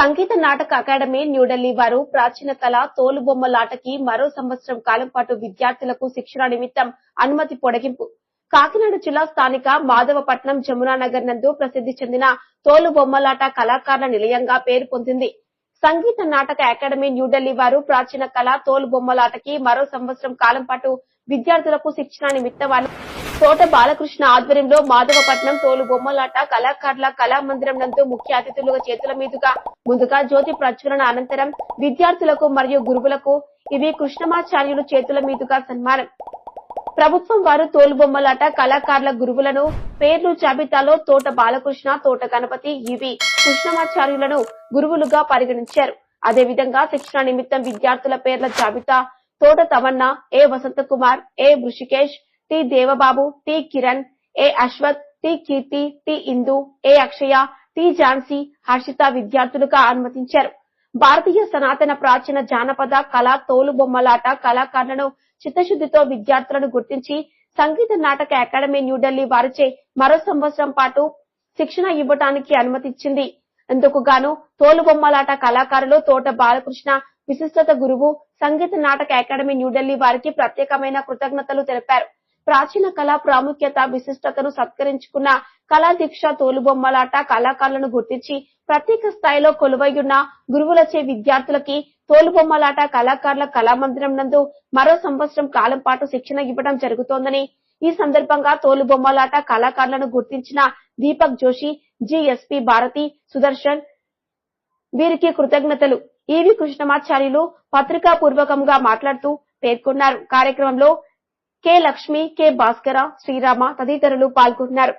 Sangeet Natak academy New Delhi వారు ప్రాచీన కళ తోలుబొమ్మలాటకి మరో సంవత్సరం కాలం పాటు విద్యార్థులకు శిక్షణ నిమిత్తం అనుమతి పొడిగింపు. కాకినాడ జిల్లా స్థానిక మాధవపట్నం జమునానగర్ నందు ప్రసిద్ధి చెందిన తోలుబొమ్మలాట కళాకారుల నిలయంగా పేరు పొందింది. సంగీత నాటక అకాడమీ న్యూఢిల్లీ వారు ప్రాచీన కళ తోలుబొమ్మలాటకి మరో సంవత్సరం కాలం పాటు విద్యార్థులకు శిక్షణ నిమిత్తం తోట బాలకృష్ణ ఆధ్వర్యంలో మాధవపట్నం తోలు బొమ్మలాట కళాకారుల కళామందిరం నందు ముఖ్య అతిథులుగా చేతుల మీదుగా ముందుగా జ్యోతి ప్రజ్వలన అనంతరం విద్యార్థులకు మరియు గురువులకు ఇవి కృష్ణమాచార్యులు చేతుల మీదుగా సన్మానం. ప్రభుత్వం వారు తోలుబొమ్మలాట కళాకారుల గురువులను పేర్లు జాబితాలో తోట బాలకృష్ణ తోట గణపతి ఇవి కృష్ణమాచార్యులను గురువులుగా పరిగణించారు. అదేవిధంగా శిక్షణ నిమిత్తం విద్యార్థుల పేర్ల జాబితా Thota Tamanna A Vasantha Kumar A Rishikesh T Devababu T Kiran A Ashwath T Keerthi T Indu A Akshaya T Jhansi Harshitha విద్యార్థులుగా అనుమతించారు. భారతీయ సనాతన ప్రాచీన జానపద కళా తోలు బొమ్మలాట కళాకారులను చిత్తశుద్ధితో విద్యార్థులను గుర్తించి సంగీత నాటక అకాడమీ న్యూఢిల్లీ వారిచే మరో సంవత్సరం పాటు శిక్షణ ఇవ్వటానికి అనుమతిచ్చింది. ఇందుకు గాను తోలుబొమ్మలాట కళాకారులు తోట బాలకృష్ణ విశిష్టత గురువు సంగీత నాటక అకాడమీ న్యూఢిల్లీ వారికి ప్రత్యేకమైన కృతజ్ఞతలు తెలిపారు. ప్రాచీన కళా ప్రాముఖ్యత విశిష్టతను సత్కరించుకున్న కళా దీక్ష తోలుబొమ్మలాట కళాకారులను గుర్తించి ప్రత్యేక స్థాయిలో కొలువైయున్న గురువులచే విద్యార్థులకి తోలుబొమ్మలాట కళాకారుల కళామందిరం నందు మరో సంవత్సరం కాలం పాటు శిక్షణ ఇవ్వడం జరుగుతోందని. ఈ సందర్భంగా తోలుబొమ్మలాట కళాకారులను గుర్తించిన దీపక్ జోషి జిఎస్పి భారతి సుదర్శన్ వీరికి కృతజ్ఞతలు. ఈవి కృష్ణమాచార్యులు పత్రికా పూర్వకంగా మాట్లాడుతూ పేర్కొన్నారు. కార్యక్రమంలో కె లక్ష్మి కె భాస్కర శ్రీరామ తదితరులు పాల్గొన్నారు.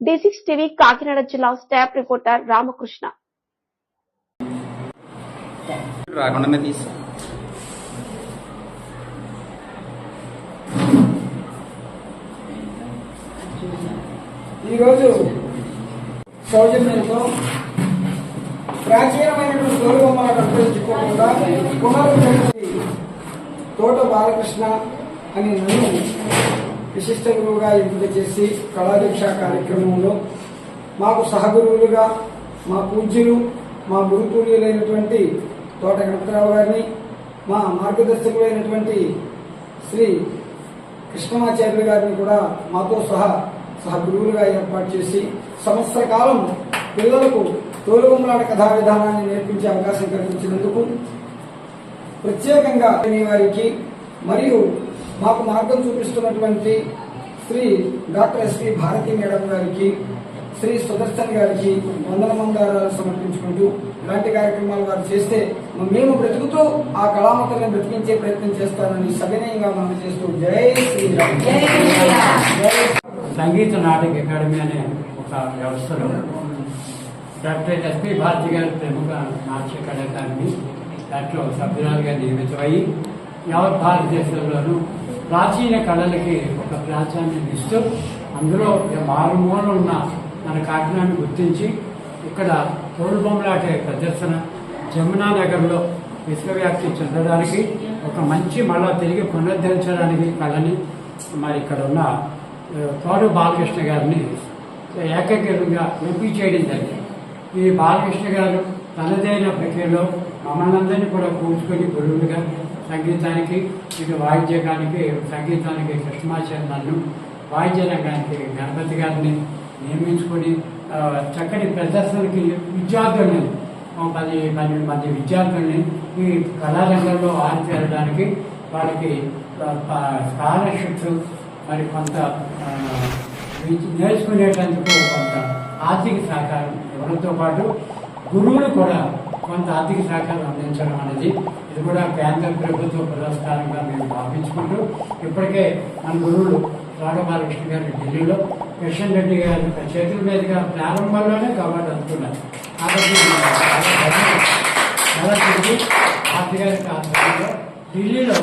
డి సిక్స్ టీవీ కాకినాడ జిల్లా స్టాఫ్ రిపోర్టర్ రామకృష్ణ. తీసి. ఈరోజు సౌజన్యంతో ప్రాచీనమైనటువంటి గౌరవమ్మల కల్పించుకోకుండా పునరుద్ధరించి తోట బాలకృష్ణ అని నన్ను విశిష్ట గురువుగా ఎంపిక చేసి కళాదీక్ష కార్యక్రమంలో మాకు సహగురువులుగా మా పూజ్యులు మా గురుపూర్యులైనటువంటి తోట గణపతిరావు గారిని మా మార్గదర్శకులైనటువంటి శ్రీ కృష్ణమాచార్యులు గారిని కూడా మాతో సహా సహగురువులుగా ఏర్పాటు చేసి సంవత్సర కాలం పిల్లలకు తోలుబొమ్మలాట కథా విధానాన్ని నేర్పించే అవకాశం కల్పించినందుకు ప్రత్యేకంగా మీ వారికి మరియు మాకు మార్గం చూపిస్తున్నటువంటి Shri doctor SP Bharathi madam గారికి శ్రీ సుదర్శన్ గారికి వందన మందారాలు సమర్పించుకుంటూ ఇలాంటి కార్యక్రమాలు వారు చేస్తే మేము బ్రతుకుతూ ఆ కళామతల్ని బ్రతికించే ప్రయత్నం చేస్తానని సవినయంగా మనం చేస్తూ జై శ్రీరామ్. జై సంగీత నాటక అకాడమీ అనే ఒక వ్యవస్థలో డాక్టర్ ఎస్పి భారతి గారు ప్రముఖ నాట్య కళాకారిణి దాంట్లో సభ్యురాలుగా నియమితమయ్యి యావత్ భారతదేశంలోనూ ప్రాచీన కళలకి ఒక ప్రాధాన్యం ఇస్తూ అందులో మారుమూల ఉన్న మన కాకినాడను గుర్తించి ఇక్కడ తోడుబొమ్మలాటే ప్రదర్శన జమునా నగర్లో విశ్వవ్యాప్తి చెందడానికి ఒక మంచి మళ్ళా తిరిగి పునరుద్ధరించడానికి కళని మరి ఇక్కడ ఉన్న తోడు బాలకృష్ణ గారిని ఏకగ్రీవంగా ఎంపిక చేయడం జరిగింది. ఈ బాలకృష్ణ గారు తనదైన ప్రక్రియలో మమ్మల్ని అందరినీ కూడా కూర్చుకొని గురువులుగా సంగీతానికి ఇటు వాయిద్యకానికి సంగీతానికి కృష్ణమాచార్య నన్ను వాయిద్య రంగానికి గణపతి గారిని నియమించుకొని చక్కటి ప్రదర్శనకి విద్యార్థుల్ని పది పన్నెండు మంది విద్యార్థుల్ని ఈ కళారంగంలో ఆరితేరడానికి వాళ్ళకి స్కాలర్షిప్స్ మరి కొంత నేర్చుకునేటందుకు కొంత ఆర్థిక సహకారం ఇవ్వడంతో పాటు గురువులు కూడా కొంత ఆర్థిక సహకారం అందించడం అనేది ఇది కూడా కేంద్ర ప్రభుత్వ పురస్కారంగా మేము భావించుకుంటూ ఇప్పటికే మన గురువులు రాఘబాలకృష్ణ గారు ఢిల్లీలో కిషన్ రెడ్డి గారి చేతుల మీదుగా ప్రారంభంలోనే కవార్డు అందుకున్నారు. కాబట్టి చాలా గారి ఆధ్వర్యంలో ఢిల్లీలో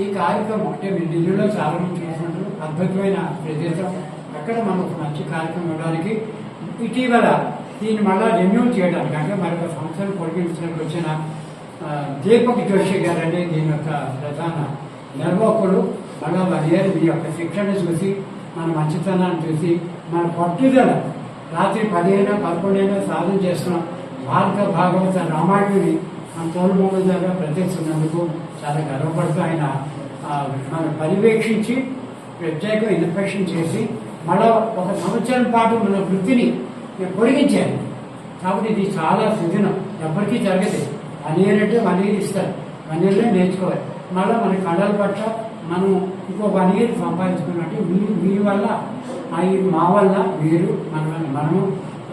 ఈ కార్యక్రమం అంటే మీరు ఢిల్లీలో చాలా మంది చూసుకుంటారు అద్భుతమైన ప్రదేశం. అక్కడ మనకు మంచి కార్యక్రమం ఇవ్వడానికి ఇటీవల దీన్ని మళ్ళా రెన్యూ చేయడానికి అంటే మరొక సంవత్సరం పొడిగించడానికి వచ్చిన దీపక్ జోషి గారు అనే దీని యొక్క ప్రధాన నిర్వాహకులు మళ్ళా వన్ మీ యొక్క శిక్షణ చూసి మన మంచితనాన్ని చూసి మన పట్టుదల రాత్రి పదిహేను పదకొండైనా సాధన చేస్తున్న భారత భాగవత రామాయణుని మన తోలుబొమ్మ ద్వారా ప్రత్యక్షినందుకు చాలా గర్వపడుతూ ఆయన ఆ, మనం పర్యవేక్షించి ప్రత్యేక ఇన్స్పెక్షన్ చేసి మళ్ళా ఒక సంవత్సరం పాటు మన వృత్తిని పొడిగించారు. కాబట్టి ఇది చాలా సుదినం. ఎప్పటికీ జరగదు. వన్ ఇయర్ అంటే వన్ ఇయర్ ఇస్తారు. వన్ ఇయర్లో నేర్చుకోవాలి. మళ్ళీ మన కళల పట్ల మనం ఇంకో వన్ ఇయర్ సంపాదించుకున్నట్టు మీ మీ వల్ల ఈ మా వల్ల మీరు మన మనము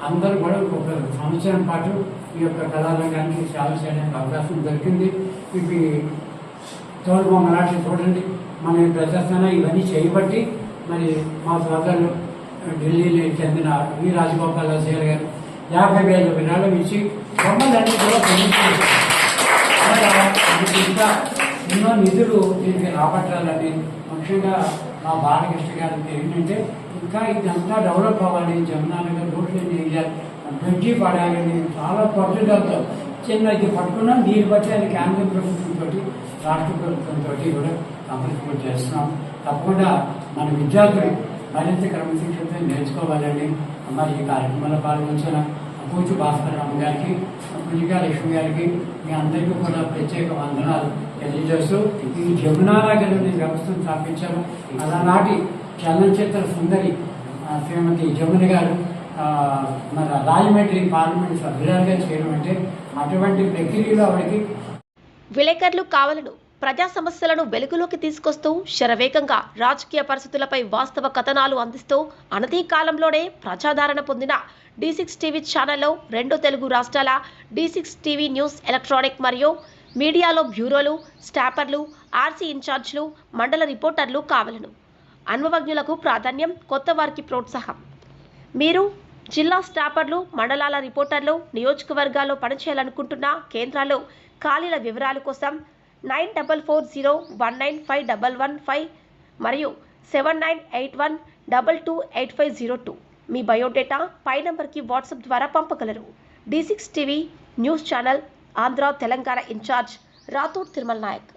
అందరూ కూడా ఒక సంవత్సరం పాటు ఈ యొక్క కళారంగానికి సేవ చేయడానికి అవకాశం దొరికింది. ఇవి తోలుబొమ్మలాట చూడండి. మన ప్రదర్శన ఇవన్నీ చేయబట్టి మరి మా సోదరులు ఢిల్లీకి చెందిన వి రాజగోపాలాచార్య గారు యాభై వేల విరాళం ఇచ్చి బొమ్మలన్నీ కూడా పొందుతున్నారు ఇంకా ఎన్నో నిధులు దీనికి రాబట్టాలని ముఖ్యంగా మా బాలకృష్ణ గారికి ఏంటంటే ఇంకా ఇదంతా డెవలప్ అవ్వాలి జమునానగర్ రోడ్లు చేయాలి బ్రిడ్జి పడాలని చాలా పట్టుదలతో చిన్న ఇది పట్టుకున్నాం దీన్ని బట్టి అది కేంద్ర ప్రభుత్వంతో రాష్ట్ర ప్రభుత్వంతో కూడా కంపల్సరీ చేస్తున్నాం. తప్పకుండా మన విద్యార్థులు మరింత క్రమశిక్షణతో నేర్చుకోవాలని మరి ఈ కార్యక్రమంలో పాల్గొంచిన. కూచు భాస్కర్ రామ్ గారికి పుంజికా లక్ష్మి గారికి మీ అందరికీ కూడా ప్రత్యేక వందనాలు తెలియజేస్తూ ఈ జమునారాగర్ అనే వ్యవస్థను స్థాపించాము అలానాటి చలనచిత్ర సుందరి శ్రీమతి జమున గారు మన రాజమండ్రి పార్లమెంట్ సభ్యురాలుగా చేయడం అంటే అటువంటి ప్రక్రియలో ఆవిడకి విలేకరులు కావాలను ప్రజా సమస్యలను వెలుగులోకి తీసుకొస్తూ శరవేగంగా రాజకీయ పరిస్థితులపై వాస్తవ కథనాలు అందిస్తూ అనతి కాలంలోనే ప్రజాదరణ పొందిన డి సిక్స్ టీవీ ఛానల్లో రెండు తెలుగు రాష్ట్రాల D six TV news electronic మరియు మీడియాలో బ్యూరోలు స్టాపర్లు ఆర్సీ ఇన్ఛార్జ్లు మండల రిపోర్టర్లు కావలను. అనుభవజ్ఞులకు ప్రాధాన్యం కొత్త వారికి ప్రోత్సాహం. మీరు జిల్లా స్టాపర్లు మండలాల రిపోర్టర్లు నియోజకవర్గాల్లో పనిచేయాలనుకుంటున్న కేంద్రాల్లో ఖాళీల వివరాల కోసం nine double four zero one nine five double one five మరియు seven nine eight one double two eight five zero two. మీ బయోడేటా పై నంబర్కి వాట్సాప్ ద్వారా పంపగలరు. D six TV news channel Andhra Telangana incharge Rathod Tirumala Nayak.